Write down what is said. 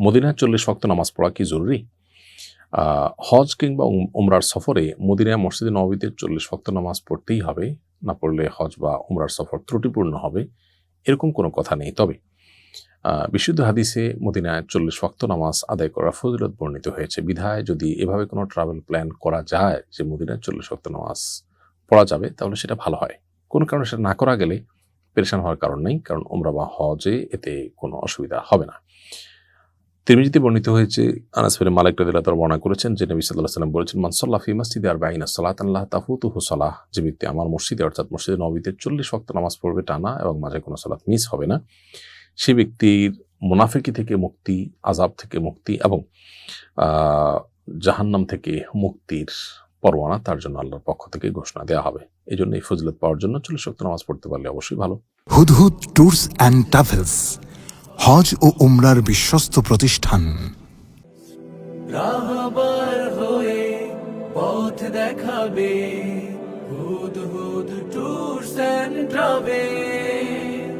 মদিনায় চল্লিশ ওয়াক্ত নামাজ পড়া কি জরুরি? হজ কিংবা উম- উমরার সফরে মদিনায় মসজিদে নবীতে চল্লিশ ওয়াক্ত নামাজ পড়তেই হবে, না পড়লে হজ বা উমরার সফর ত্রুটিপূর্ণ হবে, এরকম কোনো কথা নেই। তবে বিশুদ্ধ হাদিসে মদিনায় চল্লিশ ওয়াক্ত নামাজ আদায় করা ফজিলত বর্ণিত হয়েছে। বিধায় যদি এভাবে কোনো ট্রাভেল প্ল্যান করা যায় যে মদিনায় চল্লিশ ওয়াক্ত নামাজ পড়া যাবে, তাহলে সেটা ভালো হয়। কোনো কারণে সেটা না করা গেলে পেরেশান হওয়ার কারণ নেই, কারণ উমরা বা হজে এতে কোনো অসুবিধা হবে না। তিরমিজিতে বর্ণিত হয়েছে, আনাস ফিরে মালিক রাদিল্লাহ তার বর্ণনা করেছেন যে নবী সাল্লাহ সাল্লাম বলেছেন মানসল্লাহ ফি মসজিদে আর বাইনা সালাত আল্লাহ তাফুতুহু সালাহ যে ব্যক্তি আমার মসজিদে, অর্থাৎ মসজিদে নবীতে চল্লিশ ওয়াক্ত নামাজ পড়বে টানা এবং মাঝে কোনো সালাত মিস হবে না। সে ব্যক্তির মুনাফিকি থেকে মুক্তি আজাব থেকে মুক্তি এবং জাহান্নাম থেকে মুক্তির পরোয়ানা তার জন্য আল্লাহর পক্ষ থেকে ঘোষণা দেওয়া হবে। এই জন্য এই ফজিলত পাওয়ার জন্য চল্লিশ ওয়াক্ত নামাজ পড়তে পারলে অবশ্যই ভালো। Hudhud tours and travels. হজ ও উমরার বিশ্বস্ত প্রতিষ্ঠান। রাহবার হয়ে পথ দেখাবে Hudhud tours and travel.